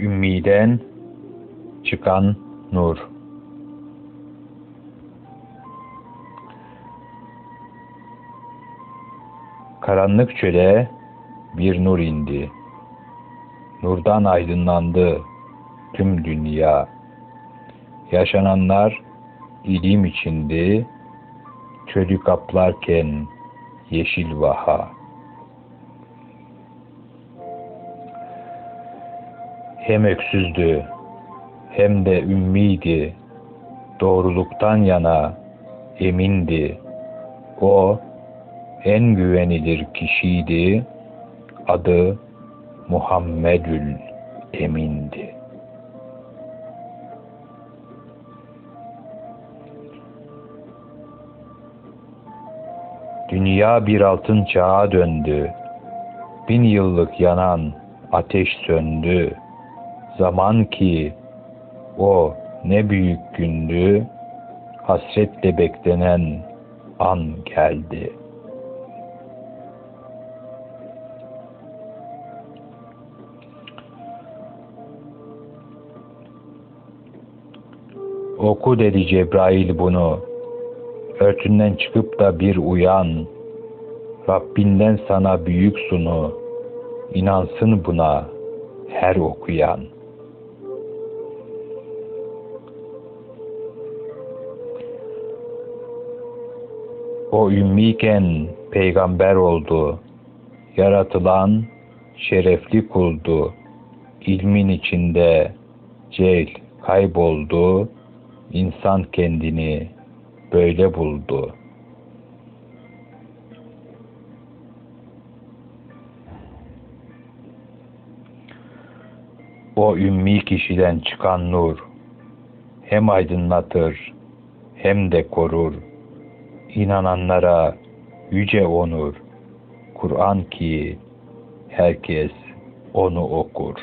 ümmiden çıkan nur. Karanlık çöle bir nur indi. Nurdan aydınlandı tüm dünya. Yaşananlar ilim içindi, çölü kaplarken yeşil vaha. Hem öksüzdü, hem de ümmiydi, doğruluktan yana emindi. O en güvenilir kişiydi, adı Muhammedül Emin'di. Dünya bir altın çağa döndü. Bin yıllık yanan ateş söndü. Zaman ki o ne büyük gündü. Hasretle beklenen an geldi. Oku dedi Cebrail bunu. Örtünden çıkıp da bir uyan. Rabbinden sana büyük sunu. İnansın buna her okuyan. O ümmiyken peygamber oldu. Yaratılan şerefli kuldu. İlmin içinde cehil kayboldu. İnsan kendini böyle buldu. O ümmi kişiden çıkan nur hem aydınlatır hem de korur. İnananlara yüce onur. Kur'an ki herkes onu okur.